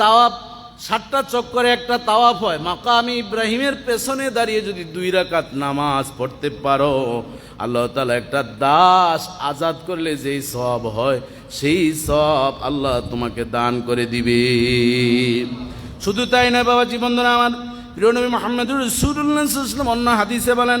তাওয়াফ, সাতটা চক্করে একটা তাওয়াফ হয়। মাকামি ইব্রাহিমের পেছনে দাঁড়িয়ে যদি দুই রাকাত নামাজ পড়তে পারো, আল্লাহ তালা একটা দাস আজাদ করলে যেই সব হয়, সেই সব আল্লাহ তোমাকে দান করে দিবে। শুধু তাই না বাবা জীবন আমার প্রিয় নবী মোহাম্মদুর রসুল্লাহাম অন্য হাদিসে বলেন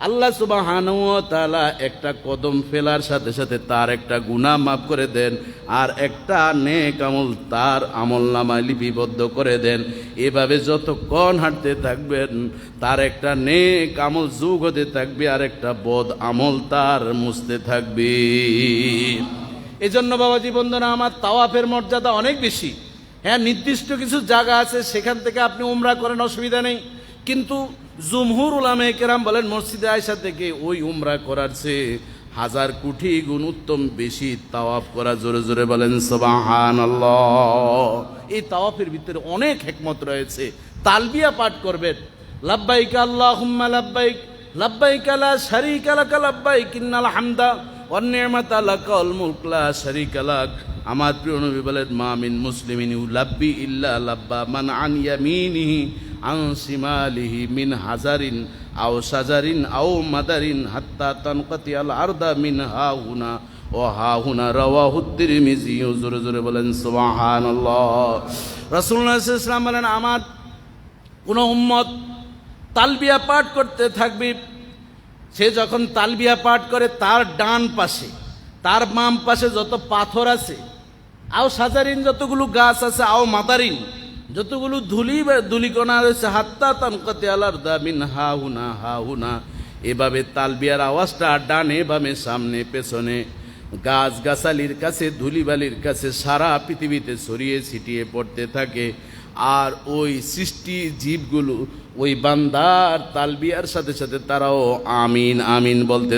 আল্লাহ সুবাহান তালা একটা কদম ফেলার সাথে সাথে তার একটা গুণা মাফ করে দেন আর একটা নেক আমল তার আমল নামায় লিপিবদ্ধ করে দেন। এভাবে যতক্ষণ হাঁটতে থাকবেন, তার একটা নেক আমল যুগ হতে থাকবে আর একটা বদ আমল তার মুছতে থাকবে। এজন্য বাবাজি বন্ধুরা, আমার তাওয়াফের মর্যাদা অনেক বেশি। হ্যাঁ নির্দিষ্ট কিছু জায়গা আছে, সেখান থেকে আপনি উমরা করেন, অসুবিধা নেই। কিন্তু জুমহুর উলামে কেরাম বলেন, মসজিদে আয়সা থেকে ওই উমরা করার চেয়ে হাজার কোটি গুণ উত্তম বেশি তাওয়াফ করা জোরে জোরে বলেন সবাহান এই তাওয়াফের ভিতরে অনেক হেকমত রয়েছে। তালবিয়া পাঠ করবেন। লাব্বাইক আল্লাহ হুম্মা লাব্বাইক লাব্বাইক লা শারীকা লাক লাব্বাইক, ইন্নাল হামদা ওয়ান নি'মাতা লাকাল মুলক, লা শারীকা লাক। আমার প্রিয় নবী বলেন, মা মিন মুসলিমিন লাব্বি ইল্লা লাব্বা মান আন ইয়ামিনিহি। আন শিমালিহি মিন হাজারিন আও সাজারিন আও মাদারিন হাত্তা তানকাতি আল আরদা মিন হাহুনা। ও হাহুনা, রাওয়াহু তিরমিজি। জোরে জোরে বলেন রাসূলুল্লাহ সাল্লাল্লাহু আলাইহি বলেন, আমার কোন উম্মত তালবিয়া পাঠ করতে থাকবে। সে যখন তালবিয়া পাঠ করে, তার ডান পাশে, তার বাম পাশে যত পাথর আছে, আও সাজারিন যতগুলো গাছ আছে, আও মাদারিন যতগুলো ধুলি বা ধুলিকণা রয়েছে, হাত্তা তানকতে আলার দামিন হা হুনা হা হুনা এভাবে তালবিয়ার আওয়াজটা ডানে বামে, সামনে, পেছনে। গাছ গাছালির কাছে, ধুলিবালির কাছে সারা পৃথিবীতে ছড়িয়ে ছিটিয়ে পড়তে থাকে। আর ওই সৃষ্টি জীবগুলো, ওই বান্দার তালবিয়ার সাথে সাথে তারাও আমিন আমিন বলতে